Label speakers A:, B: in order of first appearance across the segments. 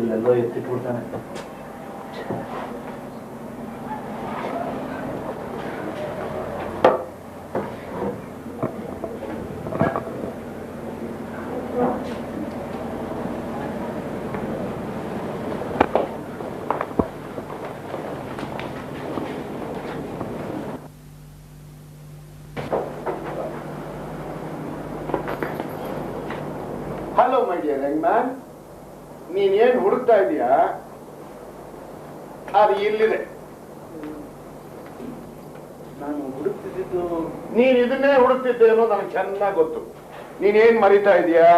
A: ಮಾದ ಮಾದ ಎಲ್ಲೆಲ್ಲೋ ಎತ್ತಿಟ್ಬಿಡ್ತಾನೆ
B: hello my dear young man ನೀನೇನ್ ಹುಡುಕ್ತಾ ಇದೀಯಾ? ಅದು ಇಲ್ಲಿದೆ.
A: ನಾನು ಹುಡುಕ್ತಿದ್ದು
B: ನೀನ್ ಇದನ್ನೇ ಹುಡುಕ್ತಿದ್ದೇನೋ ನನಗೆ ಚೆನ್ನಾಗಿ ಗೊತ್ತು. ನೀನೇನ್ ಮರಿತಾ ಇದೀಯಾ?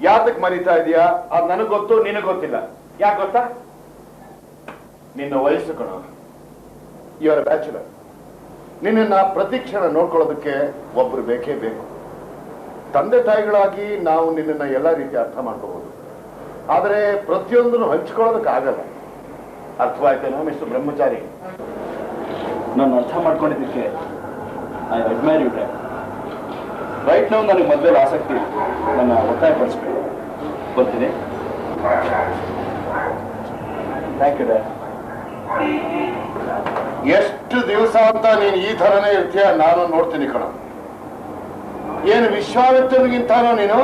B: ಯಾತಕ್ ಮರಿತಾ ಇದೀಯಾ? ಅದು ನನಗ್ ಗೊತ್ತು ನಿನಗ್ ಗೊತ್ತಿಲ್ಲ. ಯಾಕೆ ಗೊತ್ತಾ? ನಿನ್ನ ವಯಸ್ಸು ಕಣ. ಇವರ ಬ್ಯಾಚುಲರ್ ನಿನ್ನನ್ನ ಪ್ರತಿ ಕ್ಷಣ ನೋಡ್ಕೊಳ್ಳೋದಕ್ಕೆ ಒಬ್ರು ಬೇಕೇ ಬೇಕು. ತಂದೆ ತಾಯಿಗಳಾಗಿ ನಾವು ನಿನ್ನನ್ನ ಎಲ್ಲ ರೀತಿ ಅರ್ಥ ಮಾಡ್ಕೋಬಹುದು ಆದರೆ ಪ್ರತಿಯೊಂದನ್ನು ಹಂಚ್ಕೊಳ್ಳೋದಕ್ಕೆ ಆಗಲ್ಲ ಅರ್ಥವಾಯ್ತೇನೋ ಮಿಸ್ಟರ್ ಬ್ರಹ್ಮಚಾರಿ?
A: ನಾನು ಅರ್ಥ ಮಾಡ್ಕೊಂಡಿದ್ದಕ್ಕೆ ಐ ಅಡ್ಮೈರ್ ಯು ರೈಟ್ ನಾವು ನನಗೆ ಮದುವೆ ಆಸಕ್ತಿ ನನ್ನ ಒತ್ತಾಯ ಪಡಿಸ್ಬೇಕು ಬರ್ತೀನಿ. ಥ್ಯಾಂಕ್ ಯು ಡ್ಯಾ
B: ಎಷ್ಟು ದಿವಸ ಅಂತ ನೀನು ಈ ಥರನೇ ಇರ್ತೀಯ? ನಾನು ನೋಡ್ತೀನಿ ಕಣ. ಏನು ವಿಶ್ವಾಮಿತ್ರನಿಗಿಂತಾನೋ ನೀನು?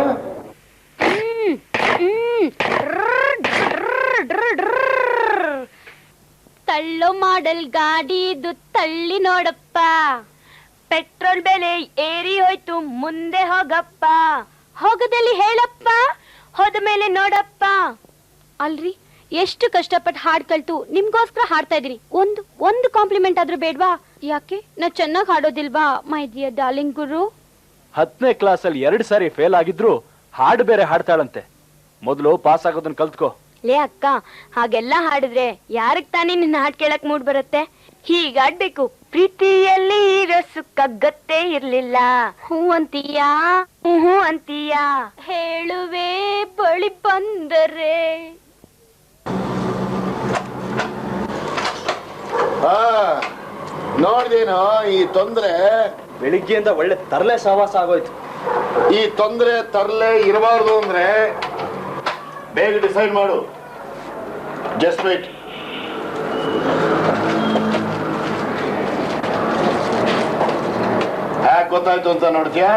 C: ತಳ್ಳೋ ಗಾಡಿ ಗಾಡಿದು ತಳ್ಳಿ ನೋಡಪ್ಪ. ಪೆಟ್ರೋಲ್ ಬೆಲೆ ಏರಿ ಹೋಯ್ತು, ಮುಂದೆ ಹೋಗಪ್ಪ. ಹೋಗದಲ್ಲಿ ಹೇಳಪ್ಪ, ಹೋದ ಮೇಲೆ ನೋಡಪ್ಪ. ಅಲ್ರಿ, ಎಷ್ಟು ಕಷ್ಟಪಟ್ಟು ಹಾಡ್ ಕಲ್ತು, ನಿಮ್ಗೋಸ್ಕರ ಹಾಡ್ತಾ ಇದೀನಿ ಒಂದು ಒಂದು ಕಾಂಪ್ಲಿಮೆಂಟ್ ಆದ್ರೂ ಬೇಡ್ವಾ? ಯಾಕೆ? ನಾ ಚೆನ್ನಾಗಿ ಹಾಡೋದಿಲ್ವಾ, ಮೈ ಡಿಯರ್ ಡಾರ್ಲಿಂಗ್ ಗುರು?
A: ಹತ್ತನೇ ಕ್ಲಾಸಲ್ಲಿ ಎರಡು ಸಾರಿ ಫೇಲ್ ಆಗಿದ್ರು, ಹಾಡು ಬೇರೆ ಹಾಡ್ತಾಳಂತೆ. ಮೊದಲು ಪಾಸ್ ಆಗೋದನ್ನ ಕಲ್ತ್ಕೋ.
C: ಲೇ ಅಕ್ಕ ಹಾಗೆಲ್ಲ ಹಾಡಿದ್ರೆ ಯಾರಕ್ ತಾನೇ ನಿನ್ನ ಹಾಡ್ ಕೇಳಕ್ ಮೂಡ್ ಬರುತ್ತೆ? ಹೀಗಾಡ್ಬೇಕು ಪ್ರೀತಿಯಲ್ಲಿ ರಸು ಕಗ್ಗತ್ತೆ ಗೊತ್ತೇ ಇರ್ಲಿಲ್ಲ. ಹೂ ಅಂತೀಯಾ? ಹೂ ಅಂತೀಯ? ಅಂತೀಯಾ ಹೇಳುವೆ ಬಳಿ ಬಂದರೆ.
B: ಆ ನೋಡ್ದೇನೋ ಈ ತೊಂದ್ರೆ.
A: ಬೆಳಿಗ್ಗೆಯಿಂದ ಒಳ್ಳೆ ತರ್ಲೆ ಸಹವಾಸ ಆಗೋಯ್ತು.
B: ಈ ತೊಂದ್ರೆ ತರಲೆ ಇರಬಾರ್ದು ಅಂದ್ರೆ ಬೇಗ ಡಿಸೈಡ್ ಮಾಡು. ಜಸ್ಟ್ ವೇಟ್ ಯಾಕೆ ಗೊತ್ತಾಯ್ತು ಅಂತ ನೋಡ್ತೀಯಾ?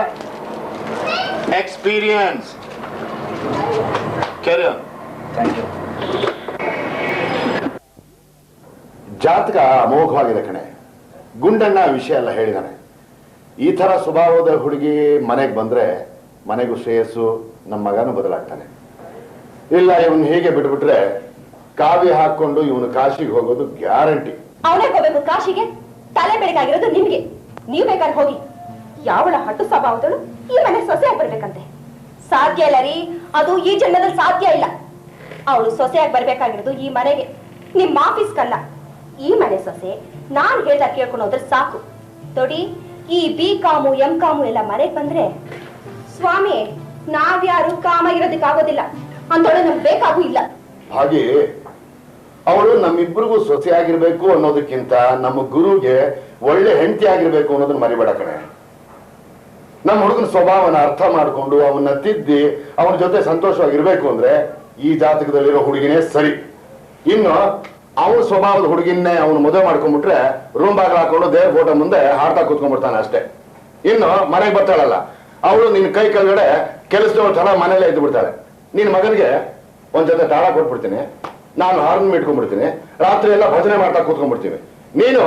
B: ಎಕ್ಸ್ಪೀರಿಯನ್ಸ್ ಕೆರಿಯ
A: ಥ್ಯಾಂಕ್ ಯು
B: ಜಾತಕ ಅಮೋಘವಾಗಿದೆ ಕಣೆ. ಗುಂಡಣ್ಣ ವಿಷಯ ಎಲ್ಲ ಹೇಳಿದಾನೆ. ಈ ತರ ಸ್ವಭಾವದ ಹುಡುಗಿ ಮನೆಗೆ ಬಂದ್ರೆ ಮನೆಗೂ ಶ್ರೇಯಸ್ಸು ನಮ್ಮ ಮಗನೂ ಬದಲಾಗ್ತಾನೆ. ಇಲ್ಲ, ಇವನ್ ಹೀಗೆ ಬಿಟ್ಬಿಟ್ರೆ ಕಾವಿ ಹಾಕೊಂಡು ಇವನು ಕಾಶಿಗೆ ಹೋಗೋದು ಗ್ಯಾರಂಟಿ.
D: ಅವನೇ ಹೋಗಬೇಕು ಕಾಶಿಗೆ, ತಲೆ ಬೆಳಗಾಗಿರೋದು ನಿಮ್ಗೆ. ನೀವ್ ಬೇಕಾದ್ರೆ ಹೋಗಿ. ಯಾವಳ ಹಟ್ಟು ಸ್ವಭಾವದಳು? ಈ ಮನೆ ಸೊಸೆಯಾಗಿ ಬರ್ಬೇಕಂತೆ. ಸಾಧ್ಯ ಇಲ್ಲ ರೀ. ಅದು ಈ ಜನ್ಮದಲ್ಲಿ ಸಾಧ್ಯ ಇಲ್ಲ. ಅವಳು ಸೊಸೆಯಾಗಿ ಬರ್ಬೇಕಾಗಿರೋದು ಈ ಮನೆಗೆ. ನಿಮ್ ಆಫೀಸ್ಗಲ್ಲ ಈ ಮನೆ ಸೊಸೆ ನಾನ್ ಕೇಳ್ಕೊಂಡು ಹೋದ್ರೆ ಸಾಕು. ತೊಡಿ ಈ ಬಿ ಕಾಮು, ಎಂ ಕಾಮು ಎಲ್ಲ ಮನೆಗ್ ಬಂದ್ರೆ ಸ್ವಾಮಿ, ನಾವ್ಯಾರು ಕಾಮ ಇರೋದಕ್ಕಾಗೋದಿಲ್ಲ. ಅಂತವಳು ನಮ್ಗೆ ಬೇಕಾಗೂ ಇಲ್ಲ.
B: ಹಾಗೆ ಅವಳು ನಮ್ಮಿಬ್ಬರಿಗೂ ಸೊಸೆಯಾಗಿರ್ಬೇಕು ಅನ್ನೋದಕ್ಕಿಂತ ನಮ್ಮ ಗುರುಗೆ ಒಳ್ಳೆ ಹೆಂಡತಿ ಆಗಿರ್ಬೇಕು ಅನ್ನೋದನ್ನ ಮರಿಬೇಡ ಕಣೆ. ನಮ್ಮ ಹುಡುಗನ ಸ್ವಭಾವನ ಅರ್ಥ ಮಾಡ್ಕೊಂಡು ಅವನ್ನ ತಿದ್ದಿ ಅವನ ಜೊತೆ ಸಂತೋಷವಾಗಿರ್ಬೇಕು ಅಂದ್ರೆ ಈ ಜಾತಕದಲ್ಲಿರೋ ಹುಡುಗಿನೇ ಸರಿ. ಇನ್ನು ಅವನ ಸ್ವಭಾವದ ಹುಡುಗಿನೇ ಅವನು ಮದುವೆ ಮಾಡ್ಕೊಂಡ್ಬಿಟ್ರೆ ರೂಮ್ ಬಾಗಿಲು ಹಾಕೊಂಡು ದೇವ್ರ ಫೋಟೋ ಮುಂದೆ ಹಾಡ್ತಾ ಕೂತ್ಕೊಂಡ್ಬಿಡ್ತಾನೆ ಅಷ್ಟೇ. ಇನ್ನು ಮನೆಗೆ ಬರ್ತಾಳಲ್ಲ, ಅವಳು ನಿನ್ನ ಕೈ ಕೆಳಗಡೆ ಕೆಲಸದವಳು ಥರ ಮನೇಲೆ ಇದ್ದು ಬಿಡ್ತಾಳೆ ನಿನ್ನ ಮಗನಿಗೆ ಒಂದ್ ಜೊತೆ ತಾಳ ಕೊಟ್ಬಿಡ್ತೀನಿ. ನಾನು ಹಾರ್ನ್ ಇಟ್ಕೊಂಡ್ಬಿಡ್ತೀನಿ ರಾತ್ರಿ ಎಲ್ಲ ಭಜನೆ ಮಾಡ್ತಾ ಕೂತ್ಕೊಂಡ್ಬಿಡ್ತೀನಿ ನೀನು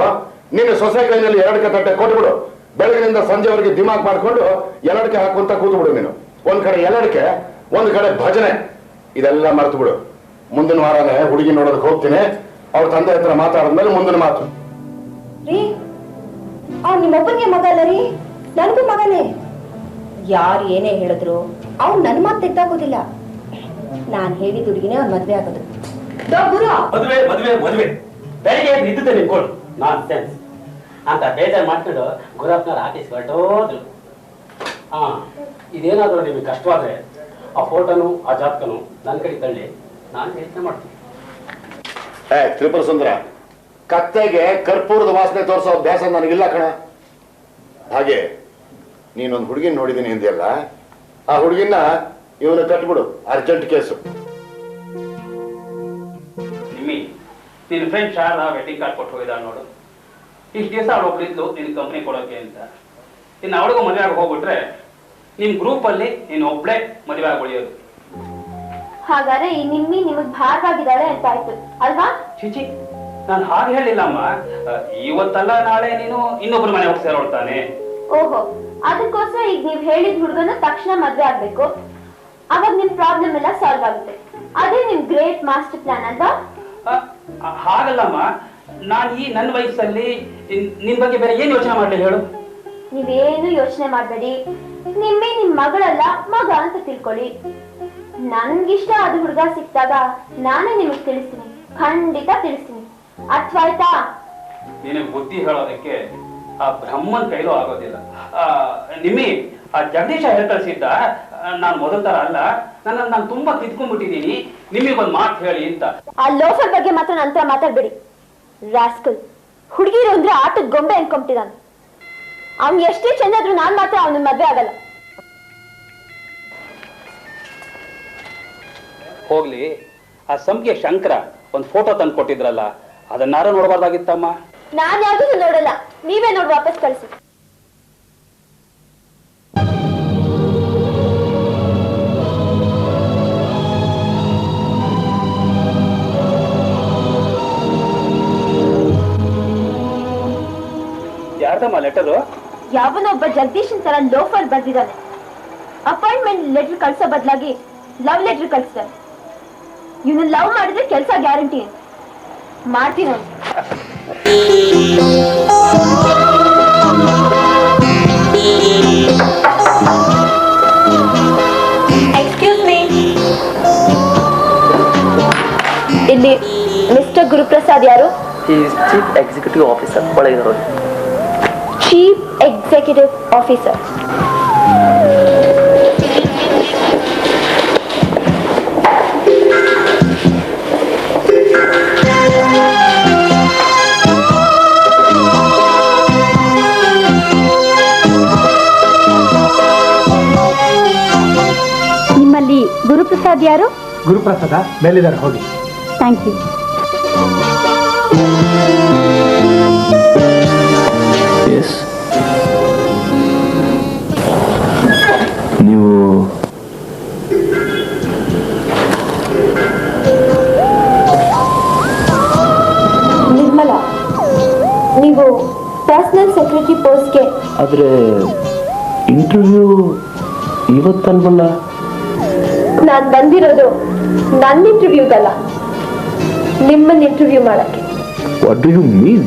B: ನಿನ್ನ ಸೊಸೆ ಕೈನಲ್ಲಿ ಎರಡಕ್ಕೆ ತಟ್ಟೆ ಕೊಟ್ಬಿಡು. ಬೆಳಗಿನಿಂದ ಸಂಜೆವರೆಗೆ ದಿಮಾಗ್ ಮಾಡ್ಕೊಂಡು ಎರಡಕ್ಕೆ ಹಾಕುವಂತ ಕೂತ್ಬಿಡು ನೀನು. ಒಂದ್ ಕಡೆ ಎರಡಕ್ಕೆ, ಒಂದ್ ಕಡೆ ಭಜನೆ. ಇದೆಲ್ಲ ಮರ್ತು ಬಿಡು ಮುಂದಿನ ವಾರನೇ ಹುಡುಗಿ ನೋಡೋದಕ್ಕೆ ಹೋಗ್ತೀನಿ. ಅವ್ರ ತಂದೆ ಹತ್ರ ಮಾತಾಡಿದ್ಮೇಲೆ ಮುಂದಿನ ಮಾತು.
D: ಅವ್ನ್ ನಿಮ್ಮೊಬ್ಬನಿಗೆ ಮಗ ಅಲ್ಲ ರೀ? ನನಗೂ ಮಗನೇ. ಯಾರು ಏನೇ ಹೇಳಿದ್ರು ಅವ್ನು ನನ್ನ ಮಾತು ತೆಗ್ದಾಕೋದಿಲ್ಲ. ನಾನ್ ಹೇಳಿದ ಹುಡುಗಿನೇ ಅವ್ರ ಮದ್ವೆ ಆಗೋದು.
E: ಮದುವೆ ಮದುವೆ ಮದುವೆ. ಬೆಳಿಗ್ಗೆ ಎದ್ದು ಇದ್ದುತ್ತೆ ನಿಂತ್ಕೊಂಡು ನಾನ್ ಸೆನ್ಸ್ ಅಂತ ಬೇಜಾರು ಮಾಡ್ಕೊಂಡು ಗುರಪ್ಪನವ್ರ ಆಫೀಸ್ ಹೊರಟೋದ್ರು. ಹಾ ಇದೇನಾದ್ರೂ ನಿಮಗೆ ಕಷ್ಟವಾದ್ರೆ ಆ ಫೋಟೋನು ಆ ಜಾತಕನು ನನ್ನ ಕಡೆ ತಳ್ಳಿ. ನಾನು ಯೋಚನೆ ಮಾಡ್ತೀನಿ.
B: ಏ ತ್ರಿಪುರ ಸುಂದರ ಕತ್ತೆಗೆ ಕರ್ಪೂರದ ವಾಸನೆ ತೋರಿಸೋ ಅಭ್ಯಾಸ ನನಗಿಲ್ಲ ಕಣ. ಹಾಗೆ ನೀನೊಂದು ಹುಡುಗಿನ ನೋಡಿದ್ದೀನಿ ಹಿಂದೆಲ್ಲ ಆ ಹುಡುಗಿನ ಇವನು ಕಟ್ಬಿಡು ಅರ್ಜೆಂಟ್ ಕೇಸು.
E: ನಿಮ್ಮಿ ನಿನ್ನ ಫ್ರೆಂಡ್ ಶಾರದಾ ವೆಡ್ಡಿಂಗ್ ಕಾರ್ಡ್ ಕೊಟ್ಟು ಹೋಗಿದ್ದಾಳೆ ನೋಡು. ಇಷ್ಟು ದಿವಸ ಅವಳು ಒಬ್ಬಳಿದ್ಲು ನಿನ್ ಕಂಪ್ನಿ ಕೊಡೋಕೆ ಅಂತ. ಇನ್ನು ಅವಳಿಗೂ ಮದುವೆ ಆಗಿ ಹೋಗ್ಬಿಟ್ರೆ ನಿಮ್ ಗ್ರೂಪ್ ಅಲ್ಲಿ ನೀನು ಒಬ್ಳೆ ಮದುವೆ ಆಗಿ ಉಳಿಯೋದು
D: ಹಾಗಾದ್ರೆ ಈ ನಿಮ್ಮಿ ನಿಮಗ್ ಭಾರವಾಗಿದ್ದಾಳೆ ಅಂತ ಆಯ್ತು ಅಲ್ವಾ
E: ಚಿಚಿ ನಾನು ಹಾಗೆ ಹೇಳಿಲ್ಲಮ್ಮ. ಇವತ್ತಲ್ಲ ನಾಳೆ ನೀನು ಇನ್ನೊಬ್ಬರ ಮನೆ ಹೋಗಿ ಸೇರೋಳ್ತಾನೆ.
D: ಓಹೋ ಅದಕ್ಕೋಸ್ಕರ ಈಗ ನೀವ್ ಹೇಳಿದ ಹುಡುಗನ ತಕ್ಷಣ ಮದ್ವೆ ಆಗ್ಬೇಕು. ಅವಾಗ ನಿಮ್ ಪ್ರಾಬ್ಲಮ್ ಎಲ್ಲ ಸಾಲ್ವ್ ಆಗುತ್ತೆ. ಅದೇ ನಿಮ್ ಗ್ರೇಟ್ ಮಾಸ್ಟರ್ ಪ್ಲಾನ್
E: ಆ, ಹಾಗಲ್ಲಮ್ಮ. ನಾನು ಈ ನನ್ನ ವಯಸ್ಸಲ್ಲಿ ನಿನ್- ಬಗ್ಗೆ ಬೇರೆ ಏನ್ ಯೋಚನೆ ಮಾಡ್ಲಿ ಹೇಳು?
D: ನೀವೇನು ಯೋಚನೆ ಮಾಡಬೇಡಿ. ನಿಮ್ಮೆ ನಿಮ್ ಮಗಳಲ್ಲ ಮಗ ಅಂತ ತಿಳ್ಕೊಳ್ಳಿ. ನನ್ಗಿಷ್ಟ ಆದ ಹುಡುಗ ಸಿಕ್ತಾಗ ನಾನೇ ನಿಮಗ್ ತಿಳಿಸ್ತೀನಿ. ಖಂಡಿತ ತಿಳಿಸ್ತೀನಿ. ಅಥವಾ ಆಯ್ತಾ
E: ನಿನಗೆ ಬುದ್ಧಿ ಹೇಳೋದಕ್ಕೆ ಆ ಬ್ರಹ್ಮನ್ ಕೈಲೂ ಆಗೋದಿಲ್ಲ. ಆ, ನಿಮ್ಮಿ ಆ ಜಗದೀಶ ಹೇಳ್ ಕಳ್ಸಿದ್ದ ನಾನು ಮೊದಲ ತರ ಅಲ್ಲ. ನನ್ನ ನಾನು ತುಂಬಾ ತಿದ್ಕೊಂಡ್ಬಿಟ್ಟಿದ್ದೀನಿ ಒಂದು ಮಾತು ಹೇಳಿ ಅಂತ.
D: ಆ ಲೋಫರ್ ಬಗ್ಗೆ ಮಾತ್ರ ನಂತರ ಮಾತಾಡ್ಬೇಡಿ. ರಾಸ್ಕಲ್ ಹುಡುಗಿರು ಅಂದ್ರೆ ಆಟದ ಗೊಂಬೆ ಅನ್ಕೊಂಬಿಟ್ಟಿದ್ದಾನೆ ಅವ್ನ್ ಎಷ್ಟೇ ಚೆನ್ನಾದ್ರು ನಾನ್ ಮಾತ್ರ ಅವನ ಮದ್ವೆ ಆಗಲ್ಲ.
E: ಹೋಗ್ಲಿ. ಆ ಸಂಖ್ಯೆ ಶಂಕರ ಒಂದು ಫೋಟೋ ತಂದು ಕೊಟ್ಟಿದ್ರಲ್ಲ ಅದನ್ನಾರು ನೋಡಬಾರ್ದಾಗಿತ್ತಮ್ಮ.
D: ನಾನ್ ಯಾವ್ದು ನೋಡಲ್ಲ. ನೀವೇ ನೋಡಿ ವಾಪಸ್ ಕಳಿಸಿ.
E: ಯಾರ್ದಮ್ಮ ಲೆಟರು?
D: ಯಾವನೊಬ್ಬ ಜಗದೀಶನ್ ತರ ಲೋಫರ್ ಬರ್ದಿದ್ದಾನೆ. ಅಪಾಯಿಂಟ್ಮೆಂಟ್ ಲೆಟರ್ ಕಳ್ಸೋ ಬದಲಾಗಿ ಲವ್ ಲೆಟರ್ ಕಳಿಸ್ತಾರೆ ಇವನು ಲವ್ ಮಾಡಿದ್ರೆ ಕೆಲಸ ಗ್ಯಾರಂಟಿ ಮಾಡ್ತೀನಿ ಅವ್ನು. ಎಕ್ಸ್ಕ್ಯೂಸ್ ಮೀ ಇಲ್ಲಿ ಮಿಸ್ಟರ್ ಗುರುಪ್ರಸಾದ್ ಯಾರು?
F: Executive officer Chief Executive Officer ಒಳಗೆ ನೋಡಿ
D: ಚೀಫ್ ಎಕ್ಸಿಕ್ಯೂಟಿವ್ ಆಫೀಸರ್ ನಿಮ್ಮಲ್ಲಿ ಗುರುಪ್ರಸಾದ್ ಯಾರು?
G: ಗುರುಪ್ರಸಾದ ಮೇಲಿದ್ದಾರೆ ಹೋಗಿ.
D: ಥ್ಯಾಂಕ್ ಯು
F: ಆದರೆ ಇಂಟರ್ವ್ಯೂ ಇವತ್ತಲ್ವಲ್ಲ?
D: ನಾನ್ ಬಂದಿರೋದು ನನ್ನ ಇಂಟರ್ವ್ಯೂಗಲ್ಲ ನಿಮ್ಮನ್ನ ಇಂಟರ್ವ್ಯೂ ಮಾಡಕ್ಕೆ.
F: ವಾಟ್ ಡು ಯು ಮೀನ್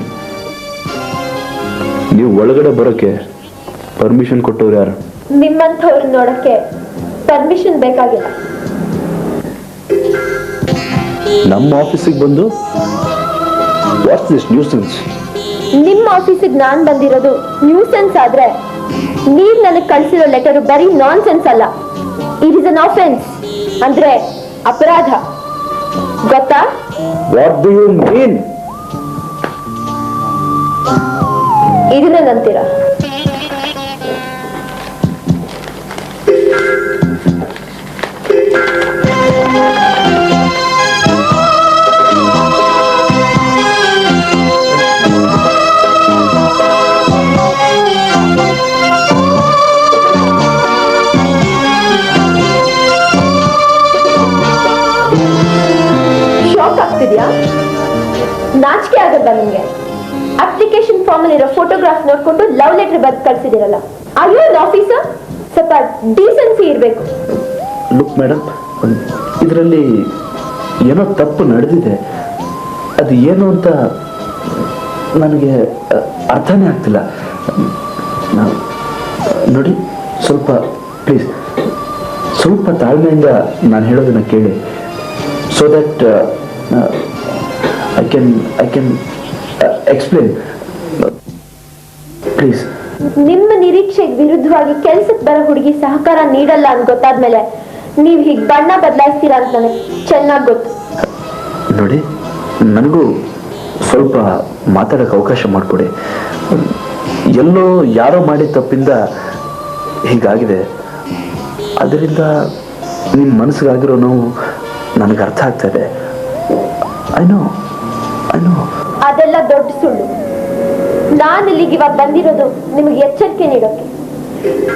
F: ನೀವು ಒಳಗಡೆ ಬರಕ್ಕೆ ಪರ್ಮಿಷನ್ ಕೊಟ್ಟವ್ರು ಯಾರು?
D: ನಿಮ್ಮಂಥವ್ರನ್ನ ನೋಡಕ್ಕೆ ಪರ್ಮಿಷನ್ ಬೇಕಾಗಿಲ್ಲ.
F: ನಮ್ಮ ಆಫೀಸಿಗೆ ಬಂದು ವಾಟ್ಸ್ ದಿಸ್ ನ್ಯೂಸೆನ್ಸ್
D: ನಿಮ್ಮ ಆಫೀಸಿಗೆ ನಾನ್ ಬಂದಿರೋದು ನ್ಯೂಸೆನ್ಸ್ ಆದ್ರೆ ನೀವ್ ನನಗೆ ಕಳ್ಸಿರೋ ಲೆಟರ್ ಬರೀ ನಾನ್ ಸೆನ್ಸ್ ಅಲ್ಲ. ಇಟ್ ಇಸ್ ಅನ್ ಆಫೆನ್ಸ್ ಅಂದ್ರೆ ಅಪರಾಧ. ಗೊತ್ತಾ?
F: ವಾಟ್ ಡು ಯು ಮೀನ್
D: ಇದನ್ನ ಅಲ್ಲಿರೋ ಫೋಟೋಗ್ರಾಫ್ ನೋಡ್ಕೊಂಡು ಲವ್ ಲೆಟರ್ ಬರ್ದು ಕಳ್ಸಿದಿರಲ್ಲ ಅಯ್ಯೋ ಆಫೀಸರ್ ಸ್ವಲ್ಪ ಡೀಸೆನ್ಸಿ ಇರಬೇಕು.
F: ಲುಕ್ ಮೇಡಮ್ ಇದರಲ್ಲಿ ಏನೋ ತಪ್ಪು ನಡೆದಿದೆ. ಅದು ಏನು ಅಂತ ನನಗೆ ಅರ್ಥನೇ ಆಗ್ತಿಲ್ಲ. ನೋಡಿ, ಸ್ವಲ್ಪ ಪ್ಲೀಸ್ ಸ್ವಲ್ಪ ತಾಳ್ಮೆಯಿಂದ ನಾನು ಹೇಳೋದನ್ನ ಕೇಳಿ. So that I can I can explain please
D: ನಿಮ್ಮ ನಿರೀಕ್ಷೆಗೆ ವಿರುದ್ಧವಾಗಿ ಕೆಲಸಕ್ಕೆ ಬರೋ ಹುಡುಗಿ ಸಹಕಾರ ನೀಡಲ್ಲ ಅಂತ ಗೊತ್ತಾದ್ಮೇಲೆ ನೀವ್ ಹೀಗ್ ಬಣ್ಣ ಬದಲಾಯಿಸ್ತೀರಾ ಅಂತ ನನಗೆ ಚೆನ್ನಾಗಿ ಗೊತ್ತು.
F: ನೋಡಿ ನನಗೂ ಸ್ವಲ್ಪ ಮಾತಾಡಕ್ ಅವಕಾಶ ಮಾಡಿಕೊಡಿ. ಎಲ್ಲೋ ಯಾರೋ ಮಾಡಿದ ತಪ್ಪಿಂದ ಹೀಗಾಗಿದೆ. ಅದರಿಂದ ನಿಮ್ಮ ಮನಸ್ಸಿಗಾಗಿರೋ ನೋವು ನನಗೆ ಅರ್ಥ ಆಗ್ತದೆ ಐ ನೋ ಐ ನೋ
D: ಅದೆಲ್ಲ ದೊಡ್ಡ ಸುಳ್ಳು. ನಾನು ಇಲ್ಲಿಗೆ ಇವಾಗ ಬಂದಿರೋದು ನಿಮಗೆ ಎಚ್ಚರಿಕೆ ನೀಡೋಕೆ.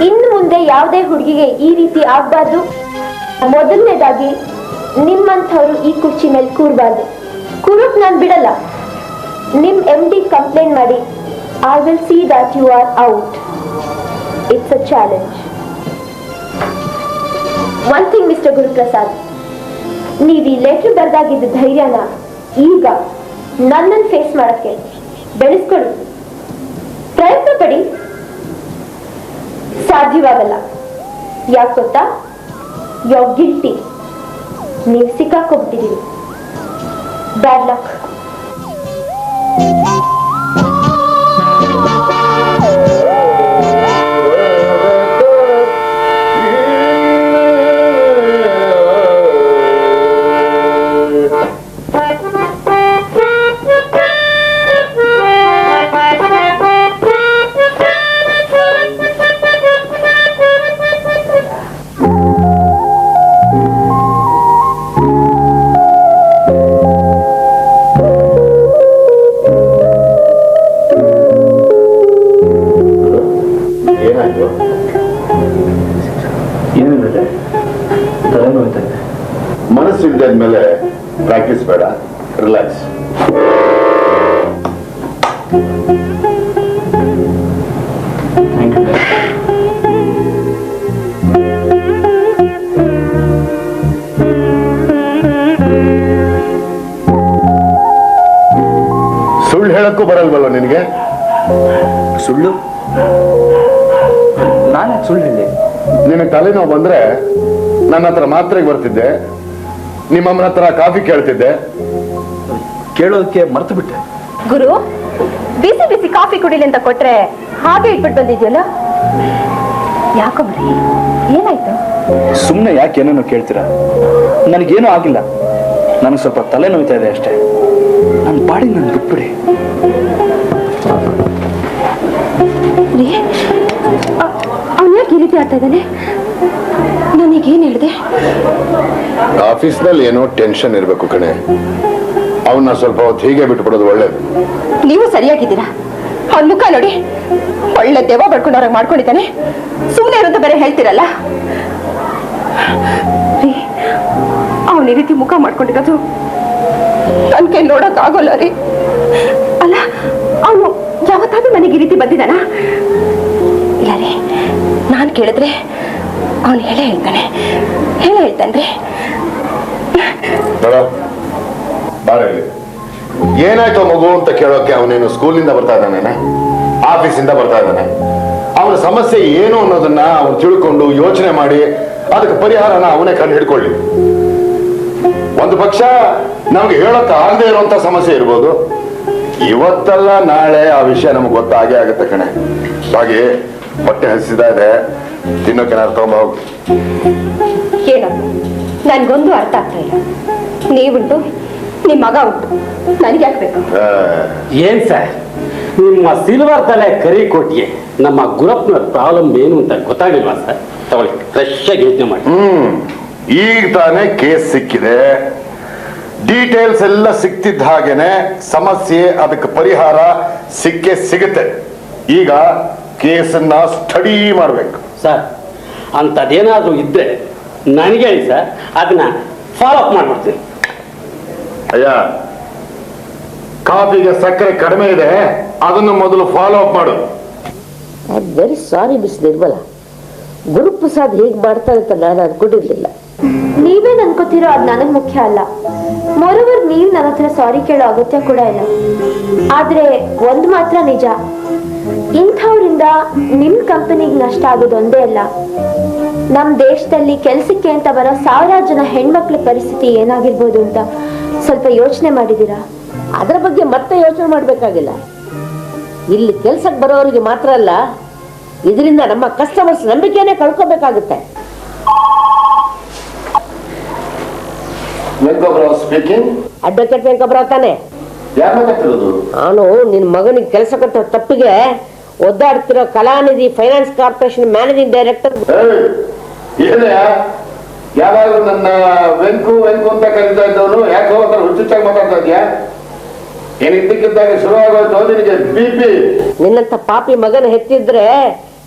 D: ಇನ್ನು ಮುಂದೆ ಯಾವುದೇ ಹುಡುಗಿಗೆ ಈ ರೀತಿ ಆಗ್ಬಾರ್ದು. ಮೊದಲನೇದಾಗಿ, ನಿಮ್ಮಂಥವ್ರು ಈ ಕುರ್ಚಿ ಮೇಲೆ ಕೂರ್ಬಾರ್ದು. ಕೂರಕ್ ನಾನು ಬಿಡಲ್ಲ. ನಿಮ್ ಎಂ ಡಿ ಕಂಪ್ಲೇಂಟ್ ಮಾಡಿ I will see that you are out it's a challenge one thing mister Guruprasad ನೀವು ಈ ಲೆಟರ್ ಬರೆದಾಗಿದ್ದ ಧೈರ್ಯನ ಈಗ ನನ್ನನ್ನು ಫೇಸ್ ಮಾಡೋಕ್ಕೆ ಬೆಳೆಸ್ಕೊಳ್ಳಿ ಸಾಧ್ಯವಾಗಲ್ಲ. ಯಾಕೆ ಗೊತ್ತಾ? ಯಾವ ಗಿಲ್ಟಿ ನೀವು ಸಿಕ್ಕಾಕೊಂಡ್ಬಿಟ್ಟಿದ್ದೀರಿ ಬ್ಯಾಡ್ ಲಕ್
B: ಸುಳ್ಳು
F: ಹೇಳಿ
B: ನಿನಗೆ ತಲೆನೋವು ಬಂದ್ರೆ ನನ್ನ ಹತ್ರ ಮಾತ್ರೆಗೆ ಬರ್ತಿದ್ದೆ. ನಿಮ್ಮಮ್ಮನ ಹತ್ರ ಕಾಫಿ ಕೇಳ್ತಿದ್ದೆ.
F: ಕೇಳೋದಕ್ಕೆ ಮರ್ತು ಬಿಟ್ಟೆ.
D: ಗುರು ಬಿಸಿ ಬಿಸಿ ಕಾಫಿ ಕುಡಿಲಿ ಅಂತ ಕೊಟ್ರೆ ಹಾಗೆ ಇಟ್ಬಿಟ್ಟು ಬಂದಿದ್ಯಲ್ಲ? ಯಾಕೋ ಮರಿ ಏನಾಯ್ತು?
F: ಸುಮ್ಮನೆ ಯಾಕೆ ಏನೇನೋ ಕೇಳ್ತೀರಾ? ನನಗೇನು ಆಗಿಲ್ಲ. ನನಗೆ ಸ್ವಲ್ಪ ತಲೆ ನೋಯ್ತಾ ಇದೆ ಅಷ್ಟೇ. ನನ್ನ ಪಾಡಿ ನಾನು ಬಿಟ್ಬಿಡಿ.
D: ಅವನು ಆಗ್ತಾ ರೀತಿ ಆಗ್ತಾ ಇದ್ದಾನೆ ನನಗೇನು ಹೇಳಿದೆ?
B: ಆಫೀಸ್ನಲ್ಲಿ ಏನೋ ಟೆನ್ಷನ್ ಇರಬೇಕು ಕಣೆ. ಅವನ್ನ ಸ್ವಲ್ಪ ಹೊತ್ತು ಹೀಗೆ ಬಿಟ್ಬಿಡೋದು ಒಳ್ಳೇದು.
D: ನೀವು ಸರಿಯಾಗಿದ್ದೀರಾ? ಅವ್ನ ಮುಖ ನೋಡಿ. ಒಳ್ಳೆ ದೆವ್ವ ಬಡ್ಕೊಂಡವ್ರಾಗ ಮಾಡ್ಕೊಂಡಿದ್ದಾನೆ. ಸುಮ್ಮನೆ ಇರೋದು ಬೇರೆ ಹೇಳ್ತೀರಲ್ಲ? ಅವನ ಈ ರೀತಿ ಮುಖ ಮಾಡ್ಕೊಂಡಿರೋದು ನನ್ಗೆ ನೋಡಕ್ ಆಗೋಲ್ಲ ರೀ. ಅಲ್ಲ ಅವನು ಯಾವತ್ತಾದ್ರೂ ಮನೆಗೆ ಈ ರೀತಿ ಬಂದಿದ್ದಾನ? ರೀ ನಾನು ಕೇಳಿದ್ರೆ ಅವನು ಹೇಳೇ ಹೇಳ್ತಾನೆ. ಹೇಳೇ
B: ಹೇಳ್ತಾನ್ರಿ. ಏನಾಯ್ತು ಮಗು ಅಂತ ಕೇಳೋಕೆ ಅವನೇನು ಸ್ಕೂಲಿಂದ ಬರ್ತಾ ಇದ್ದಾನೆ ಆಫೀಸಿಂದ ಬರ್ತಾ ಇದ್ದಾನೆ. ಅವನ ಸಮಸ್ಯೆ ಏನು ಅನ್ನೋದನ್ನ ಅವನು ತಿಳ್ಕೊಂಡು ಯೋಚನೆ ಮಾಡಿ ಅದಕ್ಕೆ ಪರಿಹಾರನ ಅವನೇ ಕಂಡು ಹಿಡ್ಕೊಳ್ಳಿ. ಒಂದು ಪಕ್ಷ ನಮ್ಗೆ ಹೇಳಕ್ ಆಗದೆ ಇರುವಂತ ಸಮಸ್ಯೆ ಇರ್ಬೋದು. ಇವತ್ತಲ್ಲ ನಾಳೆ ಆ ವಿಷಯ ನಮ್ಗೆ ಗೊತ್ತಾಗೇ ಆಗುತ್ತೆ ಕಣೆ. ಹಾಗೆ ಹೊಟ್ಟೆ ಹಸಿದ ಇದೆ ತಿನ್ನೋಕೆನಾರು
D: ಏನು ನನ್ಗೊಂದು ಅರ್ಥ ಆಗ್ತಾ ಇಲ್ಲ. ನೀವುಂಟು ನಿಮ್ಮ ಮಗ ಉಂಟು. ನನಗೆ
B: ಹಾಕ್ಬೇಕು
E: ಏನ್ ಸರ್? ನಿಮ್ಮ ಸಿಲ್ವರ್ ತಲೆ ಕರಿ ಕೊಟ್ಟಿಗೆ ನಮ್ಮ ಗುರಪ್ನ ಪ್ರಾಬ್ಲಮ್ ಏನು ಅಂತ ಗೊತ್ತಾಗಿಲ್ವಾ ಸರ್? ತಗೊಳ್ಳಿ ಫ್ರೆಶ್ ಆಗಿ ಯೋಚನೆ ಮಾಡಿ.
B: ಹ್ಮ್. ಈಗ ತಾನೇ ಕೇಸ್ ಸಿಕ್ಕಿದೆ. ಡೀಟೇಲ್ಸ್ ಎಲ್ಲ ಸಿಕ್ತಿದ್ದ ಹಾಗೇನೆ ಸಮಸ್ಯೆ ಅದಕ್ಕೆ ಪರಿಹಾರ ಸಿಕ್ಕೇ ಸಿಗುತ್ತೆ. ಈಗ ಕೇಸನ್ನ ಸ್ಟಡಿ ಮಾಡಬೇಕು.
E: ಸರ್ ಅಂಥದ್ದೇನಾದರೂ ಇದ್ರೆ ನನಗೆ ಹೇಳಿ ಸರ್ ಅದನ್ನ ಫಾಲೋ ಅಪ್ ಮಾಡ್ಬಿಡ್ತೀನಿ.
B: ಅಯ್ಯ ಕಾಫಿಗೆ ಸಕ್ಕರೆ ಕಡಿಮೆ ಇದೆ ಅದನ್ನು ಮೊದಲು ಫಾಲೋ ಅಪ್ ಮಾಡು.
H: I very sorry miss Nirmala Guruprasad ಹೇಗೆ ಮಾಡ್ತಾರೆ ಅಂತ ನಾನು ಅನ್ಕೊಂಡಿರ್ಲಿಲ್ಲ.
D: ನೀವೇನ್ ಅನ್ಕೋತಿರೋ ಅದು ನನಗ್ ಮುಖ್ಯ ಅಲ್ಲ. ಮೊರವರ್ ನೀವ್ ನನ್ನ ಹತ್ರ ಸಾರಿ ಕೇಳೋ ಅಗತ್ಯ ಕೂಡ ಇಲ್ಲ. ಆದ್ರೆ ಒಂದ್ ಮಾತ್ರ ನಿಜ. ಇಂಥವ್ರಿಂದ ನಿಮ್ ಕಂಪನಿಗೆ ನಷ್ಟ ಆಗೋದೊಂದೇ ಒಂದೇ ಅಲ್ಲ. ನಮ್ ದೇಶದಲ್ಲಿ ಕೆಲ್ಸಕ್ಕೆ ಅಂತ ಬರೋ ಸಾವಿರಾರು ಜನ ಹೆಣ್ಮಕ್ಳ ಪರಿಸ್ಥಿತಿ ಏನಾಗಿರ್ಬೋದು ಅಂತ ಸ್ವಲ್ಪ ಯೋಚನೆ ಮಾಡಿದೀರಾ?
H: ಅದರ ಬಗ್ಗೆ ಮತ್ತೆ ಯೋಚನೆ ಮಾಡಬೇಕಾಗಿಲ್ಲ. ಇಲ್ಲಿ ಕೆಲ್ಸಕ್ಕೆ ಬರೋರಿಗೆ ಮಾತ್ರ ಅಲ್ಲ ಇದರಿಂದ ನಮ್ಮ ಕಸ್ಟಮರ್ಸ್ ನಂಬಿಕೆನೇ ಕಳ್ಕೋಬೇಕಾಗುತ್ತೆ.
B: ಸ್ಪೀಕಿಂಗ್
H: ಅಡ್ವೊಕೇಟ್ ವೆಂಕಬ್ರಾವ್ ತಾನೆ. ನಾನು ನಿನ್ನ ಮಗನಿಗೆ ಕೆಲಸ ಕೊಟ್ಟ ತಪ್ಪಿಗೆ ಒದ್ದಾಡ್ತಿರೋ Kalanidhi finance corporation managing director.
B: ನನ್ನ ವೆಂಕು ವೆಂಕು ಅಂತ ಕರೀತಾ ಇದ್ದವನು ಯಾಕೋ ಹುಚ್ಚುಚ್ಚಾಗಿ ಮಾತಾಡ್ತಾ ಇದೆಯಾ? ನಿನಗೆ ಬಿ ಪಿ
H: ನಿನ್ನಂತ ಪಾಪಿ ಮಗನ ಹೆಚ್ಚಿದ್ರೆ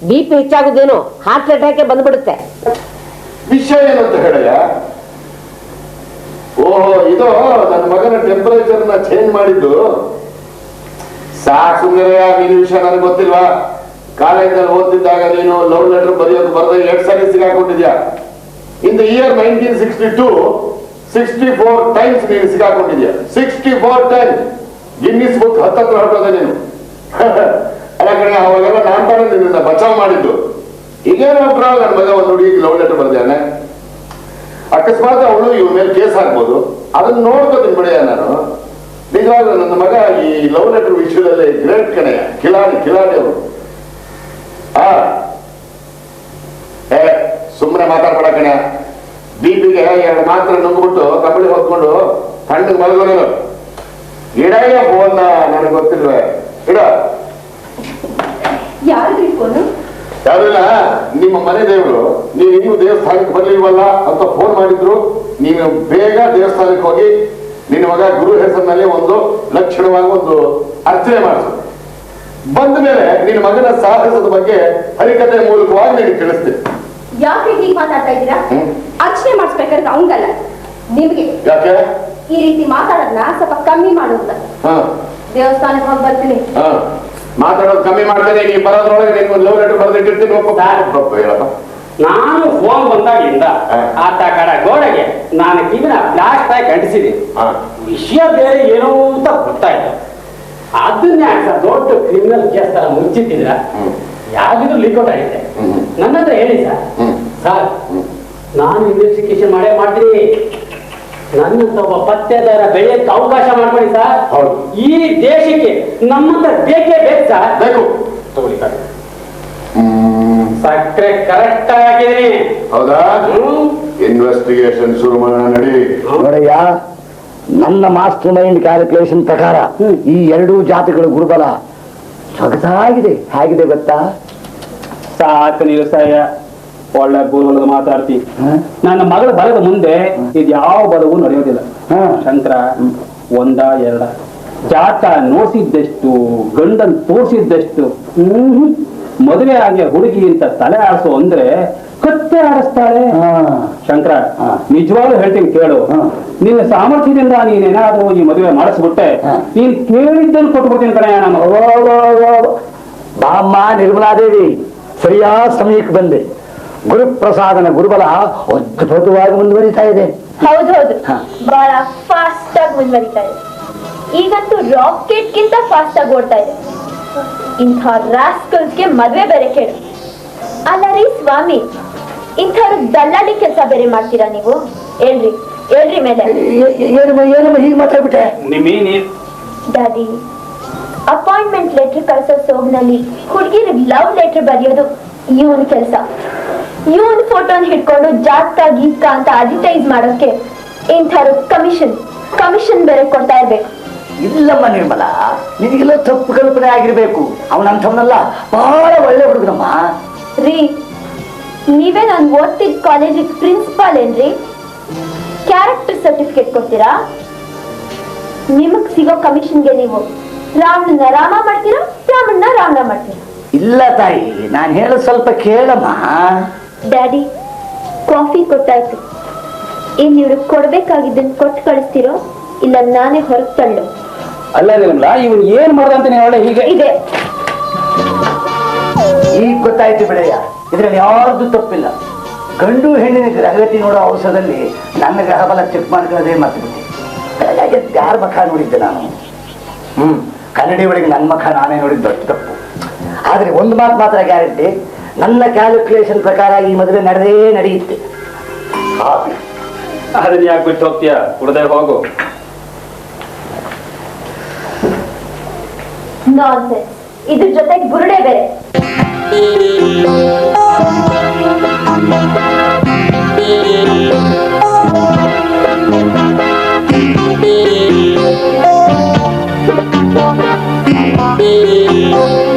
H: ಬಿ ಪಿ ಹೆಚ್ಚಾಗುದೇನೋ? ಹಾರ್ಟ್ ಅಟ್ಯಾಕೆ ಬಂದ್ಬಿಡುತ್ತೆ.
B: ವಿಷಯ ಏನಂತ ಹೇಳಯ್ಯ? ಇದು ನನ್ನ ಮಗನ ಟೆಂಪರೇಚರ್ನ ಚೇಂಜ್ ಮಾಡಿದ್ದು. ಸಾಕು ಸುಂದರಯ್ಯ ವಿಷಯ ನನಗೆ ಗೊತ್ತಿಲ್ವಾ? ಕಾಲೇಜಲ್ಲಿ ಓದ್ತಿದ್ದಾಗ ನೀನು ಲವ್ ಲೆಟರ್ ಬರೆಯೋದು ಬರೆದ ಎರಡು ಸಾರಿ ಸಿಗಾಕೊಂಡಿದ್ಯಾ in the year nineteen sixty two sixty four times ನೀನು ಸಿಗಾಕೊಂಡಿದ್ಯಾ sixty four times Guinness book ಹತ್ತತ್ರ ಹೊರಟೋದೆ ನೀನು. ಅಲ್ಲ ಕಡೆ ಅವಾಗೆಲ್ಲ ನಾನ್ ತಾನೇ ನಿನ್ನ ಬಚಾವ್ ಮಾಡಿದ್ದು. ಈಗೇನೋ ಪ್ರಾಬ್ಲಮ್ ನನ್ನ ಮಗ ಒಂದು ಹುಡುಗಿಗೆ ಲವ್ ಲೆಟರ್ ಬರ್ದಿದ್ದಾನೆ ಅಕಸ್ಮಾತ್ ಅವಳು ಇವ್ರ ಮೇಲೆ ಕೇಸ್ ಹಾಕ್ಬೋದು. ಅದನ್ನ ನೋಡ್ಕೋತೀನಿ ಬಿಡೆಯ ನಾನು. ನಿಜವಾಗ್ಲೂ ನನ್ನ ಮಗ ಈ ಲವ್ ಲೆಟರ್ ವಿಷಯದಲ್ಲಿ ಗ್ರೇಟ್ ಕಣೆಯ ಕಿಲಾಡಿ ಕಿಲಾಡಿ ಅವರು. ಆ, ಏ ಸುಮ್ಮನೆ ಮಾತಾಡ್ಬೇಡ ಕಣೆ. ಬಿಪಿಗೆ ಎರಡು ಮಾತ್ರ ನುಂಗ್ಬಿಟ್ಟು ಕಬಡ್ಡಿ ಹೊತ್ಕೊಂಡು ತಣ್ಣಗೆ ಮಲಗೋನು ಇಡಯ್ಯ ಫೋನ್ನ ನನಗೆ ಗೊತ್ತಿಲ್ವೇ. ಇಡ.
I: ಯಾರು ಫೋನು?
B: ಯಾರಿಲ್ಲ ನಿಮ್ಮ ಮನೆ ದೇವರು ನೀವು ಇನ್ನೂ ದೇವಸ್ಥಾನಕ್ಕೆ ಬರ್ಲಿಲ್ವಲ್ಲ ಅಂತ ಫೋನ್ ಮಾಡಿದ್ರು ನೀನು ಬೇಗ ದೇವಸ್ಥಾನಕ್ಕೆ ಹೋಗಿ ನಿನ್ನ ಮಗ ಗುರು ಹೆಸರಿನಲ್ಲಿ ಒಂದು ಲಕ್ಷಣವಾಗಿ ಒಂದು ಅರ್ಚನೆ ಮಾಡಿಸು. ಬಂದ ಮೇಲೆ ನಿನ್ನ ಮಗನ ಸಾಹಸದ ಬಗ್ಗೆ ಹರಿಕತೆ ಮೂಲಕವಾಗಿ ನಿನಗೆ ತಿಳಿಸ್ತೀನಿ.
I: ಯಾಕೆ ಹೀಗೆ ಮಾತಾಡ್ತಾ ಇದ್ದೀರಾ. ಅರ್ಚನೆ ಮಾಡಿಸ್ಬೇಕಂತ ಅವಂಗಲ್ಲ ನಿಮ್ಗೆ
B: ಯಾಕೆ?
I: ಈ ರೀತಿ ಮಾತಾಡೋದನ್ನ ಸ್ವಲ್ಪ ಕಮ್ಮಿ ಮಾಡೋದ
B: ಹಾ.
I: ದೇವಸ್ಥಾನಕ್ಕೆ ಹೋಗಿ ಬರ್ತೀನಿ.
B: ಹಾ. ಮಾತಾಡೋದು ಕಮ್ಮಿ ಮಾಡ್ತೇನೆ ನೀವು ಬರೋದ್ರೊಳಗೆ ನೀವು ಒಂದು ಲವ್ ಲೆಟರ್ ಬರೆದಿಟ್ಟಿರ್ತೀನಿ ಒಬ್ಬ ಹೇಳಪ್ಪ.
E: ನಾನು ಫೋನ್ ಬಂದಾಗಿಂದ. ಆತ ಕಡ ಗೋಡೆಗೆ ನಾನು ಕಿವಿನ ಫ್ಲಾಶ್ ಆಗಿ ಅಂಟಿಸಿದೆ. ವಿಷಯ ಬೇರೆ ಏನೋ ಅಂತ ಗೊತ್ತಾಯ್ತು ಅದನ್ನ ಯಾಕೆ ಸರ್ ದೊಡ್ಡ ಕ್ರಿಮಿನಲ್ ಕೇಸ್ ತರ ಮುಚ್ಚಿಟ್ಟಿದ್ರ
B: ಯಾವ್ದು
E: ಲಿಕ್ಔಟ್ ಲೀಕೌಟ್ ಆಗಿದೆ. ನನ್ನ ಹತ್ರ ಹೇಳಿ ಸರ್. ಸರ್. ನಾನು ಇನ್ವೆಸ್ಟಿಗೇಷನ್ ಮಾಡೇ ಮಾಡ್ತೀನಿ. ನನ್ನಂತ ಒಬ್ಬ ಪತ್ತೆದಾರ ಬೆಳೆಯಕ್ಕೆ ಅವಕಾಶ ಮಾಡ್ಕೊಳ್ಳಿ ಸರ್.
B: ಹೌದು.
E: ಈ ದೇಶಕ್ಕೆ ನಮ್ಮಂತ ಬೇಕೇ ಬೇಕು ಸರ್.
B: ಬೇಕು.
E: ತಗೊಳ್ಳಿ ಸರ್.
B: ಹ್ಮ್.
E: ಸಕ್ಕರೆ ಕರೆಕ್ಟ್ ಆಗಿದ್ದೀನಿ
B: ಹೌದಾ? ಇನ್ವೆಸ್ಟಿಗೇಷನ್ ಶುರು ಮಾಡೋಣ ನಡಿ.
J: ನೋಡಯ್ಯ ನನ್ನ ಮಾಸ್ಟರ್ ಮೈಂಡ್ ಕ್ಯಾಲ್ಕುಲೇಷನ್ ಪ್ರಕಾರ ಈ ಎರಡೂ ಜಾತಿಗಳ ಗುರುಬಲ ಸೊಗಸಾಗಿದೆ. ಹೇಗಿದೆ ಗೊತ್ತಾ?
E: ಸಾಕು ನಿಲ್ಸಯ್ಯ ಒಳ್ಳೆ ಗುರುಗಳು ಮಾತಾಡ್ತಿ? ನನ್ನ ಮಗಳ ಬಲದ ಮುಂದೆ ಇದು ಯಾವ ಬಲವೂ ನಡೆಯೋದಿಲ್ಲ
J: ಹ.
E: ಶಂಕರ ಒಂದ ಎರಡ ಜಾತ ನೋಡಿಸಿದ್ದಷ್ಟು ಗಂಡನ್ ತೋರಿಸಿದ್ದಷ್ಟು ಮದುವೆ ಆಗಿ ಹುಡುಗಿ ಅಂತ ತಲೆ ಆಡಿಸು ಅಂದ್ರೆ ಕತ್ತೆ ಆಡಿಸ್ತಾಳೆ
J: ಹ.
E: ಶಂಕರ. ನಿಜವಾಗ್ಲೂ ಹೇಳ್ತೀನಿ ಕೇಳು. ನಿನ್ನ ಸಾಮರ್ಥ್ಯದಿಂದ ನೀನೇನಾದ್ರೂ ಈ ಮದುವೆ ಮಾಡಿಸ್ಬಿಟ್ಟೆ. ನೀನ್ ಕೇಳಿದ್ದನ್ನು ಕೊಟ್ಬಿಡ್ತೀನಿ ಕಣೆ ನಾನು
J: ಬಾಮ್ಮ ನಿರ್ಮಲಾ ದೇವಿ ಓ. ಬಾಮ್ಮ ನಿರ್ಮಲಾದೇವಿ ಸರಿಯಾದ ಸಮಯಕ್ಕೆ ಬಂದೆ ಗುರುಪ್ರಸಾದನ ಗುರುಬಲ ಅದ್ಭುತವಾಗಿ ಮುಂದುವರಿತಾ ಇದೆ.
D: ಹೌದು ಹೌದು.
J: ಹಾ.
D: ಬಹಳ ಫಾಸ್ಟ್ ಆಗಿ ಮುಂದುವರಿತಾ ಇದೆ. ಈಗಂತೂ ರಾಕೆಟ್ ಗಿಂತ ಫಾಸ್ಟ್ ಆಗಿ ಓಡ್ತಾ ಇದೆ. ಇಂಥ ರಾಸ್ಕಲ್ಸ್ಗೆ ಮದ್ವೆ ಬೇರೆ ಕೇಳು. ಅಲ್ಲ ರೀ ಸ್ವಾಮಿ ಇಂಥವ್ರ ದಲ್ಲಾಳಿ ಕೆಲಸ ಬೇರೆ ಮಾಡ್ತೀರಾ ನೀವು? ಹೇಳ್ರಿ ಹೇಳ್ರಿ ಮೇಲೆ.
J: ಹೀಗೆ ಮಾತಾಡ್ಬಿಟ್ಟೆ?
D: ಡ್ಯಾಡಿ ಅಪಾಯಿಂಟ್ಮೆಂಟ್ ಲೆಟರ್ ಕಳ್ಸೋ ಸೋಗ್ನಲ್ಲಿ ಹುಡುಗಿರಿಗೆ ಲವ್ ಲೆಟರ್ ಬರೆಯೋದು ಇವನ್ ಕೆಲಸ. ಇವನ್ ಫೋಟೋನ ಹಿಡ್ಕೊಂಡು ಜಾತ್ಕ ಗೀತ ಅಂತ ಅಡ್ವರ್ಟೈಸ್ ಮಾಡೋಕೆ ಇಂಥವ್ರು ಕಮಿಷನ್ ಕಮಿಷನ್ ಬೇರೆ ಕೊಡ್ತಾ ಇರ್ಬೇಕು.
J: ಇಲ್ಲಮ್ಮ ನಿರ್ಮಲ ನಿನಗೆಲ್ಲ ತಪ್ಪು ಕಲ್ಪನೆ ಆಗಿರ್ಬೇಕು. ಅವನಂಥವನಲ್ಲ ಬಹಳ ಒಳ್ಳೆ ಹುಡುಗನಮ್ಮ.
D: ರೀ ನೀವೇ ನಾನು ಓದ್ತಿದ್ದ ಕಾಲೇಜಿಗೆ ಪ್ರಿನ್ಸಿಪಾಲ್ ಏನ್ರಿ? ಕ್ಯಾರೆಕ್ಟರ್ ಸರ್ಟಿಫಿಕೇಟ್ ಕೊಡ್ತೀರಾ? ನಿಮಗ್ ಸಿಗೋ ಕಮಿಷನ್ಗೆ ನೀವು ರಾಮನ ರಾಮ ಮಾಡ್ತೀರಾ ರಾಮಣ್ಣ ರಾಮ ಮಾಡ್ತೀರಾ?
J: ಇಲ್ಲ ತಾಯಿ ನಾನು ಹೇಳೋದು ಸ್ವಲ್ಪ ಕೇಳಮ್ಮ.
D: Daddy coffee ಕೊಟ್ಟಾಯ್ತು. ಇನ್ ಇವ್ರಿಗೆ ಕೊಡ್ಬೇಕಾಗಿದ್ದನ್ ಕೊಟ್ಟು ಕಳಿಸ್ತಿರೋ? ಇಲ್ಲ ನಾನೇ ಹೊರಗೆ ತಳ್ಳು.
E: ಅಲ್ಲ ಇವನ್ ಏನ್ ಮಾಡ್ದ ಅಂತ ನೀನ್ ಒಳ್ಳೆ ಹೀಗೆ.
D: ಇದೆ.
J: ಈಗ ಗೊತ್ತಾಯ್ತು ಬೆಳೆಯ ಇದ್ರಲ್ಲಿ ಯಾರ್ದು ತಪ್ಪಿಲ್ಲ. ಗಂಡು ಹೆಣ್ಣಿನ ಗ್ರಹಗತಿ ನೋಡೋ ಅವಸರದಲ್ಲಿ ನನ್ನ ಗ್ರಹ ಬಲ ಚೆಕ್ ಮಾಡ್ಕೊಳ್ಳೋದೇ ಮತ್ತೆ ಬಿಟ್ಟೆ ಬೆಳಗ್ಗೆ ಯಾರ ಮಖ ನೋಡಿದ್ದೆ ನಾನು? ಹ್ಮ್ ಕನ್ನಡಿ ಒಳಗೆ ನನ್ನ ಮಖ ನಾನೇ ನೋಡಿದ್ದು ದೊಡ್ಡ ತಪ್ಪು. ಆದ್ರೆ ಒಂದು ಮಾತು ಮಾತ್ರ ಗ್ಯಾರಂಟಿ ನನ್ನ ಕ್ಯಾಲ್ಕುಲೇಷನ್ ಪ್ರಕಾರ ಈ ಮದುವೆ ನಡೆದೇ ನಡೆಯುತ್ತೆ.
E: ಅದನ್ನ ಯಾಕೆ ಬಿಟ್ಟು ಹೋಗ್ತೀಯ? ಕುಡ್ದೆ ಹೋಗು.
D: ಇದ್ರ ಜೊತೆಗೆ ಬುರುಡೆ ಬೇರೆ. Thank you.